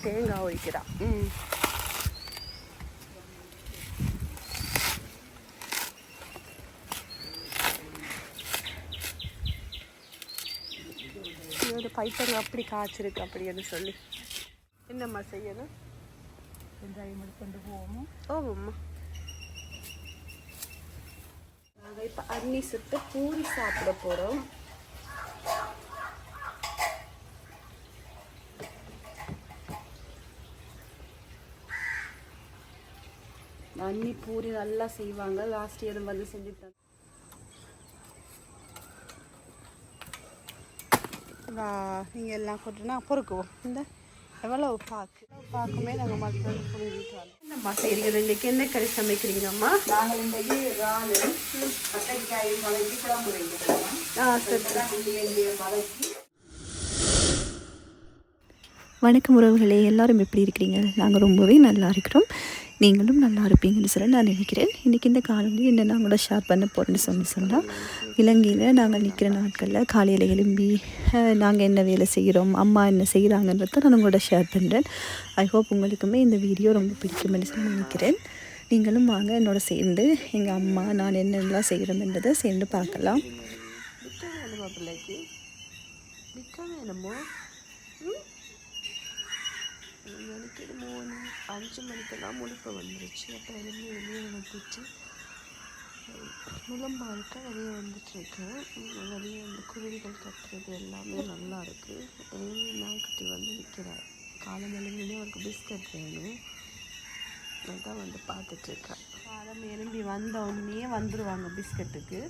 தேங்காய் உரிக்கிறா ம். ஒரு பைத்தங்க அப்படி காய்ச்சிருக்கு அப்படின்னு சொல்லி. என்னம்மா செய்யணும்? வெங்காயம் எடுத்துட்டு போவோம்? ஓமம்மா நாங்கள் இப்போ அன்னி சுட்டு பூரி சாப்பிட போகிறோம் அன்னி பூரி நல்லா செய்வாங்க. லாஸ்ட் இயர் வந்து செஞ்சு தந்தாங்க நீங்கள் எல்லாம் கொட்டுனா பொறுக்குவோம் இந்த எவ்வளோ பாக்கு? பாக்குமே நாங்கள் மக்கள் புரிஞ்சுட்டு என்னம்மா செய்கிறீங்க இன்றைக்கி என்ன கறி சமைக்கிறீங்கம்மா? நாங்கள் இன்றைக்கு இறால் கத்தரிக்காய் வளைச்சி குழம்பு வைக்கிறோம் ஆ சரி வளைச்சி வணக்கம் உறவுகளே எல்லாரும் எப்படி இருக்கிறீங்க? நாங்கள் ரொம்பவே நல்லா இருக்கிறோம். நீங்களும் நல்லா இருப்பீங்கன்னு சொல்லி நான் நினைக்கிறேன். இன்றைக்கி இந்த காலையில் என்ன நான் கூட ஷேர் பண்ண போகிறேன்னு சொல்லி சொன்னால் இலங்கையில் நாங்கள் நிற்கிற நாட்களில் காலையில் எழும்பி நாங்கள் என்ன வேலை செய்கிறோம் அம்மா என்ன செய்கிறாங்கன்றத நான் உங்களோட ஷேர் பண்ணுறேன் ஐ ஹோப் உங்களுக்குமே இந்த வீடியோ ரொம்ப பிடிக்கும்னு சொல்லி நினைக்கிறேன். நீங்களும் வாங்க என்னோட சேர்ந்து எங்கள் அம்மா நான் என்னெல்லாம் செய்கிறோம்ன்றதை சேர்ந்து பார்க்கலாம். விற்க பிள்ளைக்கு? விற்க ம்? எனக்கு இது மூணு அஞ்சு மணிக்கெல்லாம் முழுக்க வந்துருச்சு. அப்போ எழுந்து வெளியே வந்துச்சு முழம்பாருக்க வெளியே வந்துட்டுருக்கேன் வெளியே வந்து குருவிகள் கட்டுறது எல்லாமே நல்லா இருக்குது நாய்க்குட்டி வந்து நிற்கிறார் காலம் எழுந்திலே அவருக்கு பிஸ்கட் வேணும். தான் வந்து பார்த்துட்ருக்கேன் காலம் எலும்பி வந்த உடனே வந்துடுவாங்க பிஸ்கட்டுக்கு.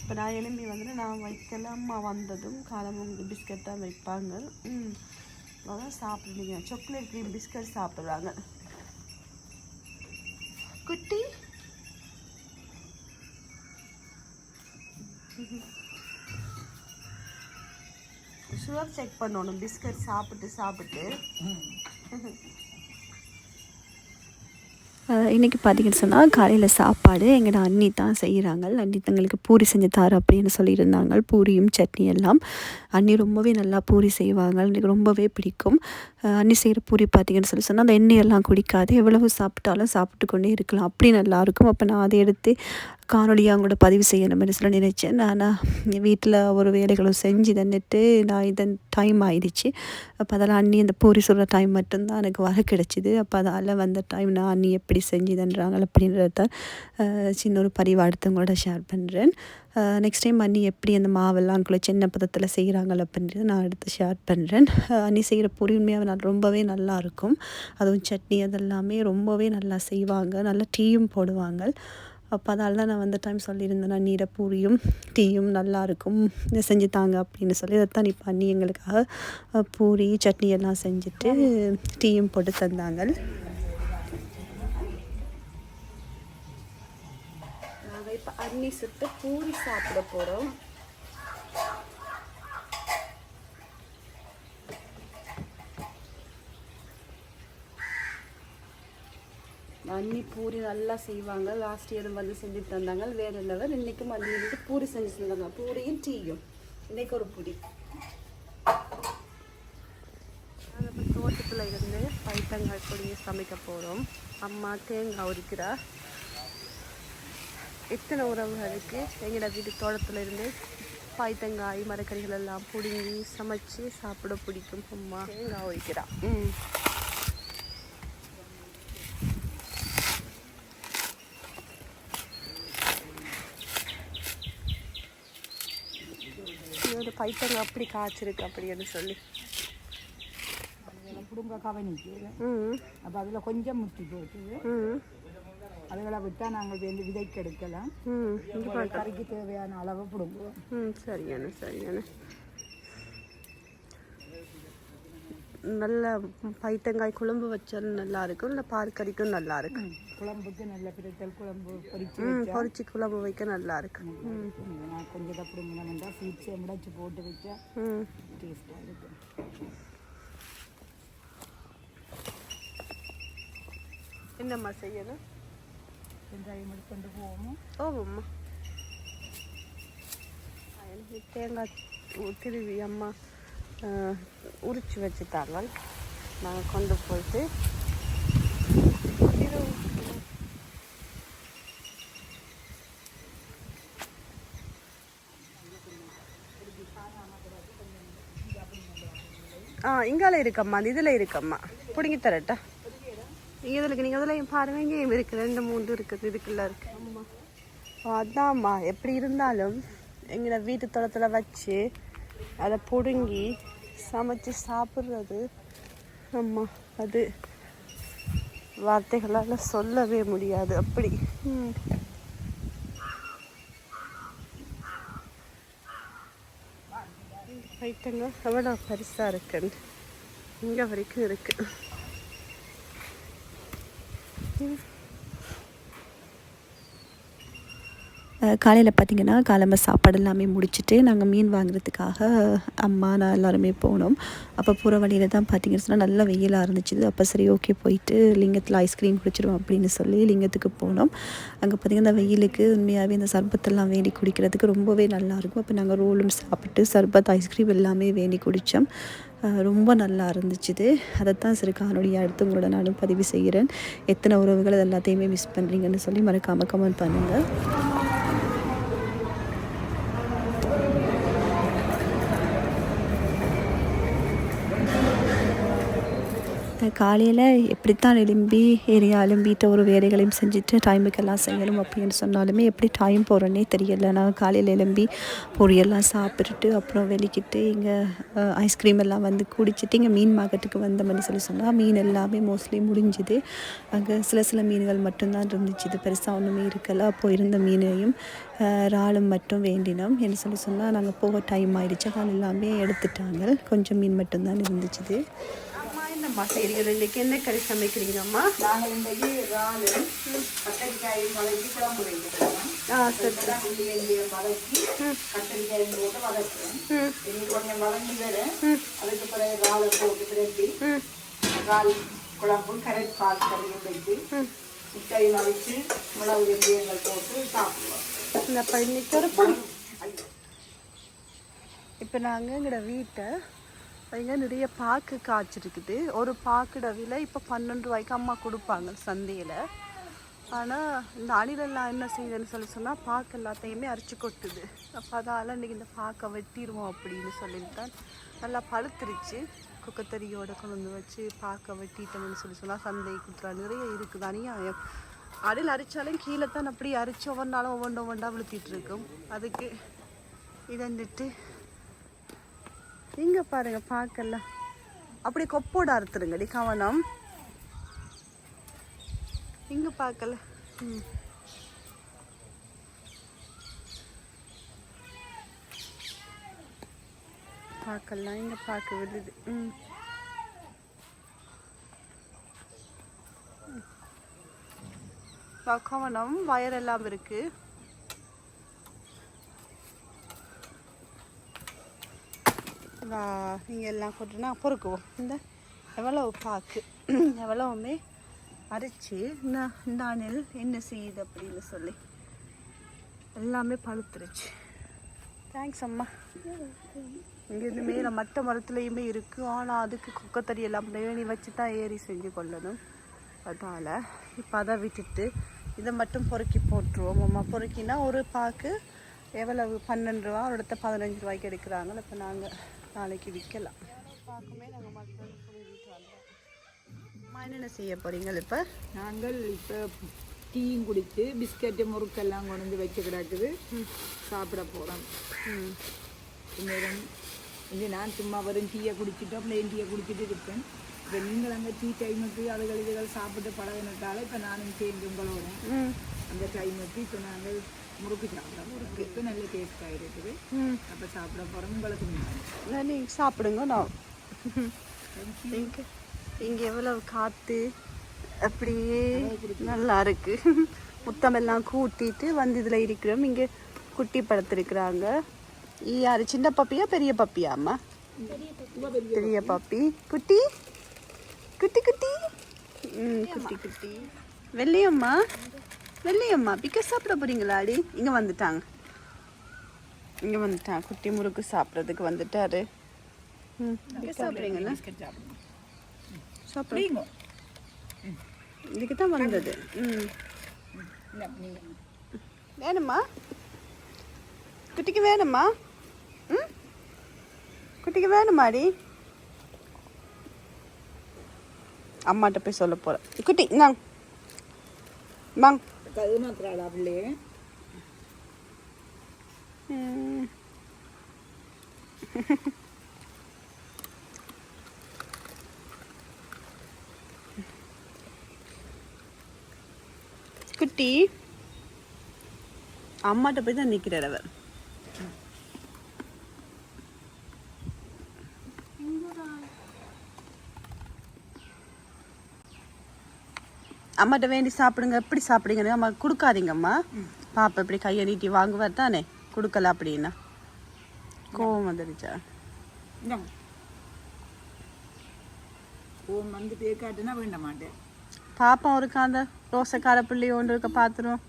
இப்போ நான் எலும்பி வந்துட்டு நான் வைக்கல அம்மா வந்ததும் காலம் பிஸ்கட் தான் வைப்பாங்க. ம் அதான் சாக்லேட் க்ரீம் பிஸ்கட் சாப்பிட்றாங்க. குட்டி? சுகர் செக் பண்ணணும். பிஸ்கட் சாப்பிட்டு சாப்பிட்டு. இன்றைக்கி பார்த்தீங்கன்னு சொன்னால் காலையில் சாப்பாடு எங்களோட அண்ணி தான் செய்கிறாங்க அண்ணி தங்களுக்கு பூரி செஞ்சு தார் அப்படின்னு சொல்லியிருந்தாங்க. பூரியும் சட்னி எல்லாம். அண்ணி ரொம்பவே நல்லா பூரி செய்வாங்க. எனக்கு ரொம்பவே பிடிக்கும். அண்ணி செய்கிற பூரி பார்த்தீங்கன்னு சொல்லி சொன்னால் அந்த எண்ணெயெல்லாம் குடிக்காது. எவ்வளவு சாப்பிட்டாலும் சாப்பிட்டு கொண்டே இருக்கலாம். அப்படி நல்லாயிருக்கும் அப்போ நான் அதை எடுத்து காணொலியாக அவங்களோட பதிவு செய்யணும்னு சொல்லி நினைச்சேன்? நான் வீட்டில் ஒரு வேலைகளும் செஞ்சு தந்துட்டு நான் இதன் டைம் ஆயிடுச்சு. அப்போ அதெல்லாம் அண்ணி அந்த பூரி சொல்கிற டைம் மட்டும்தான் எனக்கு வர கிடச்சிது. அப்போ அதால் வந்த டைம் நான் அண்ணி எப்படி செஞ்சு தந்துறாங்க அப்படின்றத சின்ன ஒரு பதிவு அடுத்தவங்களோட ஷேர் பண்ணுறேன் நெக்ஸ்ட் டைம் அண்ணி எப்படி அந்த மாவெல்லாம் குள்ள சின்ன பதத்தில் செய்கிறாங்கள அப்படின்றத நான் எடுத்து ஷேர் பண்ணுறேன் அண்ணி செய்கிற பொரி உண்மையாக நான் ரொம்பவே நல்லா இருக்கும். அதுவும் சட்னி அதெல்லாமே ரொம்பவே நல்லா செய்வாங்க. நல்லா டீயும் போடுவாங்க. அப்போ அதால் தான் நான் வந்த டைம் சொல்லியிருந்தேன்னா நீரை பூரியும் டீயும் நல்லாயிருக்கும் செஞ்சு தாங்க அப்படின்னு சொல்லி அதைத்தான் நீ பண்ணி எங்களுக்காக பூரி சட்னி எல்லாம் செஞ்சுட்டு டீயும் போட்டு தந்தாங்க. நாங்கள் இப்போ அன்னி சுட்டு பூரி சாப்பிட போகிறோம் அன்னி பூரி நல்லா செய்வாங்க. லாஸ்ட் இயர் வந்து செஞ்சு தந்தாங்க. வேறு லெவல் இன்றைக்கும் அன்னி வந்து பூரி செஞ்சு தந்தாங்க. பூரியும் டீயும். இன்னைக்கு ஒரு பூரி. நாங்கள் இப்போ தோட்டத்தில் இருந்து பைத்தங்காய் பொடியை சமைக்க போகிறோம் அம்மா தேங்காய் உரிக்கிறா. எத்தனை உறவுகளுக்கு எங்களோட வீட்டு தோட்டத்தில் இருந்து பாய்த்தங்காய் மரக்கறிகள் எல்லாம் பிடுங்கி சமைச்சு சாப்பிட பிடிக்கும் அம்மா. தேங்காய் உரிக்கிறா. ம். இதோட பைத்தங்காய் அப்படி காய்ச்சிருக்கு அப்படின்னு சொல்லி. பிடுங்க கவனிக்கு. அப்போ அதில் கொஞ்சம் முத்தி போச்சு அதுகளை விட்டால் நாங்கள் வந்து விதைக்கு எடுக்கலாம் கறிக்கு தேவையான அளவு பிடுங்குவோம். சரியான சரியான. நல்ல பைத்தங்காய் குழம்பு வச்சாலும் நல்லா இருக்கும் இல்லை பாற்கறிக்கும் நல்லா இருக்கும் குழம்புக்கு நல்ல பிரித்தல் குழம்பு பொரிச்சு பொரிச்சு குழம்பு வைக்க நல்லா இருக்கும் ம். நான் கொஞ்சம் தான் பிடுங்கணும்னா சீட்ஸை முடைச்சி போட்டு வச்சா ம். டேஸ்ட்டாக இருக்கும். என்னம்மா செய்யணும்? வெங்காயம் எடுத்துட்டு போவோம்? ஓமம்மா எனக்கு தேங்காய் திருவி அம்மா உரிச்சு வச்சுட்டாங்க நாங்கள் கொண்டு போயிட்டு இது ஆ இங்கால இருக்கம்மா அந்த இதில் இருக்கம்மா. பிடுங்கி தரட்டா. இங்கே இதில் நீங்கள் அதில் பாருங்க இங்கேயும் இருக்குது ரெண்டு மூணு இருக்குது இதுக்குள்ள இருக்கு. அதாம்மா எப்படி இருந்தாலும் எங்களை வீட்டு தோட்டத்தில் வச்சு அதை பிடுங்கி சமைச்சு சாப்பிட்றது. ஆமாம் அது வார்த்தைகளால் சொல்லவே முடியாது அப்படி. ஐட்டங்க எவ்வளோ பெருசாக இருக்குன்னு இங்கே வரைக்கும் இருக்குது காலையில் பார்த்திங்கன்னா காலம்பு சாப்பாடு எல்லாமே முடிச்சுட்டு நாங்கள் மீன் வாங்குறதுக்காக அம்மா நான் எல்லாருமே போனோம். அப்போ போகிற வழியில் தான் பார்த்திங்கன்னு சொன்னால் நல்ல வெயிலாக இருந்துச்சு. அப்போ சரி ஓகே போயிட்டு லிங்கத்தில் ஐஸ்கிரீம் குடிச்சிடுவோம் அப்படின்னு சொல்லி லிங்கத்துக்கு போனோம். அங்கே பார்த்திங்கன்னா இந்த வெயிலுக்கு உண்மையாகவே இந்த சர்பத்தெல்லாம் வேண்டி குடிக்கிறதுக்கு ரொம்பவே நல்லாயிருக்கும் அப்போ நாங்கள் ரோலும் சாப்பிட்டு சர்பத் ஐஸ்கிரீம் எல்லாமே வேண்டி குடித்தோம் ரொம்ப நல்லா இருந்துச்சுது அதைத்தான் சரி காணொலியாக அடுத்து உங்களோட நானும் பதிவு செய்கிறேன். எத்தனை உறவுகள் அது எல்லாத்தையுமே மிஸ் பண்ணுறீங்கன்னு சொல்லி மறக்காமல் கமெண்ட் பண்ணுங்கள் காலையில் எப்படித்தான் எழும்பி எரியாலும் வீட்டை ஒரு வேலைகளையும் செஞ்சுட்டு டைமுக்கெல்லாம் செய்யணும் அப்படின்னு சொன்னாலுமே எப்படி டைம் போகிறோன்னே தெரியல. நான் காலையில் எழும்பி பொரியெல்லாம் சாப்பிட்டுட்டு அப்புறம் வெளிக்கிட்டு இங்கே ஐஸ்கிரீம் எல்லாம் வந்து குடிச்சிட்டு இங்கே மீன் மார்க்கெட்டுக்கு வந்தோம்னு சொல்லி சொன்னால் மீன் எல்லாமே மோஸ்ட்லி முடிஞ்சுது. அங்கே சில சில மீன்கள் மட்டும்தான் இருந்துச்சு. இது பெருசாக ஒன்றுமே இருக்கல. அப்போ இருந்த மீனையும் இறாலும் மட்டும் வேண்டினோம் என்ன சொல்லி சொன்னால் நாங்கள் போக டைம் ஆயிடுச்சு. அதனால் எல்லாமே எடுத்துட்டாங்க. கொஞ்சம் மீன் மட்டும்தான் இருந்துச்சு என்னம்மா செய்கிறீங்க இன்னைக்கு என்ன கறி சமைக்கிறீங்கம்மா நாங்கள் இன்றைக்கு இறாலு கத்தரிக்காயும் வதக்கி குழம்பு வைக்கிறோம். ஆ சரி உள்ளி வதக்கி கத்தரிக்காயும் போட்டு வதக்குறோம். ம். இனி கொஞ்சம் வதங்கி வர அதுக்கு பிறகு இறாலை போட்டு பிரட்டி இறால் குழம்பும் கரெக்ட் பால் கறியும் வச்சு முட்டையை மதிச்சு மிளகு வெந்தயங்கள் போட்டு சாப்பிடுவோம். இந்த இன்னைக்கு ஒரு இப்போ நாங்கள் எங்களோட வீட்டை இங்கே நிறைய பாக்கு காய்ச்சிருக்குது. ஒரு பாக்குட விலை இப்போ பன்னெண்டு ரூபாய்க்கு அம்மா கொடுப்பாங்க சந்தையில். ஆனால் இந்த அணிலெல்லாம் என்ன செய்யுதுன்னு சொல்லி சொன்னால் பாக்கு எல்லாத்தையுமே அரிச்சு கொட்டுது. அப்போ அதால் இன்றைக்கி இந்த பாக்கை வெட்டிடுவோம் அப்படின்னு சொல்லிட்டு தான் நல்லா பழுத்துருச்சு. குக்கத்தறியோட கொண்டு வந்து வச்சு பாக்கை வெட்டிட்டோம்னு சொல்லி சொன்னால் சந்தை குத்துறா நிறைய இருக்குது அநியாயம். அடியில் அரிச்சாலும் கீழே தான் அப்படி அரிச்சு ஒவ்வொரு நாளும் ஒவ்வொன்று ஒவ்வொன்றா விழுத்திட்டு இருக்கும். அதுக்கு இதந்துட்டு இங்க பாருங்க பார்க்கலாம். அப்படி கொப்போட அறுத்துருங்கடி கவனம். இங்க பார்க்கல ம். பார்க்கலாம் இங்க பார்க்க விடுது. ம். கவனம் கவனம் வயரெல்லாம் இருக்கு. வா நீங்கள் எல்லாம் கொட்டுனா பொறுக்குவோம். இந்த எவ்வளவு பாக்கு எவ்வளவுமே அரைச்சி இந்த இந்த அணில் என்ன செய்யுது அப்படின்னு சொல்லி எல்லாமே பழுத்துருச்சு. தேங்க்ஸ் அம்மா. இங்கேருந்து மேலே மற்ற மரத்துலேயுமே இருக்குது ஆனால் அதுக்கு கொக்கத்தறி எல்லாம் வேணி வச்சு தான் ஏறி செஞ்சு கொள்ளணும். அதனால் இப்போ அதை விட்டுட்டு இதை மட்டும் பொறுக்கி போட்டுருவோம் அம்மா. பொறுக்கினா ஒரு பாக்கு எவ்வளவு? பன்னெண்டு ரூபா ஒரு இடத்த பதினஞ்சு ரூபாய்க்கு எடுக்கிறாங்க. இப்போ நாங்கள் நாளைக்கு விற்கலாம். பாக்குமே நாங்கள் மட்டும் புரிஞ்சுட்டு வந்தோம் என்னென்ன செய்ய போறீங்க இப்போ? நாங்கள் இப்போ டீயும் குடித்து பிஸ்கட்டு முறுக்கெல்லாம் கொண்டு வந்து வச்சு கிடக்குது. சாப்பிட போகிறோம் ம். இந்நேரம் இது நான் சும்மா வரும் டீயை குடிச்சிட்டோம் பிளேன் டீயை குடிச்சிட்டு இருப்பேன். இப்போ நீங்கள் அங்கே டீ டைமுக்கு அதுகள் இதுகள் சாப்பிட்டு பழகினதால இப்போ நானும் சேர்ந்து உங்களோட அந்த டைமுக்கு இப்போ நாங்கள் முறுக்கு சாப்பிட்றோம் முறுக்கு. நல்ல டேஸ்ட்டாக இருக்குது. ம். அப்போ சாப்பிட போகிறோம் உங்களுக்கு நீங்கள் சாப்பிடுங்க நான். இங்கே இங்கே எவ்வளவு காற்று அப்படியே நல்லா இருக்கு. முத்தமெல்லாம் கூட்டிட்டு வந்து இதில் இருக்கிறோம். இங்கே குட்டி படுத்திருக்கிறாங்க. யார்? சின்ன பப்பியா பெரிய பப்பியாம்மா பெரிய பப்பி. குட்டி? குட்டி குட்டி? ம் குட்டி குட்டி. வெள்ளையம்மா? வெள்ளையம்மா பிக்க சாப்பிட போறீங்களாடி? இங்கே வந்துட்டாங்க. இங்கே வந்துட்டான் குட்டி முறுக்கு சாப்பிட்றதுக்கு வந்துட்டாரு. ம் சாப்பிட்றீங்களா? பிஸ்கட் சாப்பிடுவோம் சாப்பிடு. பிடிங்க இதுக்கு தான் வந்தது. ம். வேணுமா? குட்டிக்கு வேணுமா? ம்? குட்டிக்கு வேணுமாடி? அம்மாட்ட போய் சொல்ல போகிறேன் குட்டி இந்தாங்க. வாங்க கது மாத்திராளா பிள்ளையே? குட்டி அம்மாட்ட போய் தான் நிற்கிறார் அவர். அம்மாட்ட வேண்டி சாப்பிடுங்க எப்படி சாப்பிடுங்க அம்மா கொடுக்காதீங்கம்மா. பாப்பா இப்படி கையை நீட்டி வாங்குவார் தானே கொடுக்கல அப்படின்னா. கோவம் வந்துடுச்சா ஓம் வந்து பேர் காட்டுனா வேண்ட மாட்டேன். பாப்பா இருக்கா அந்த ரோசக்கார பிள்ளை ஒன்று இருக்க பார்த்துரும்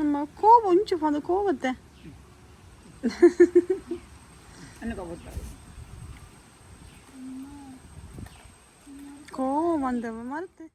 நம்ம கோவம் கொஞ்சம் அந்த ano ka buta? Ko, manda Marte.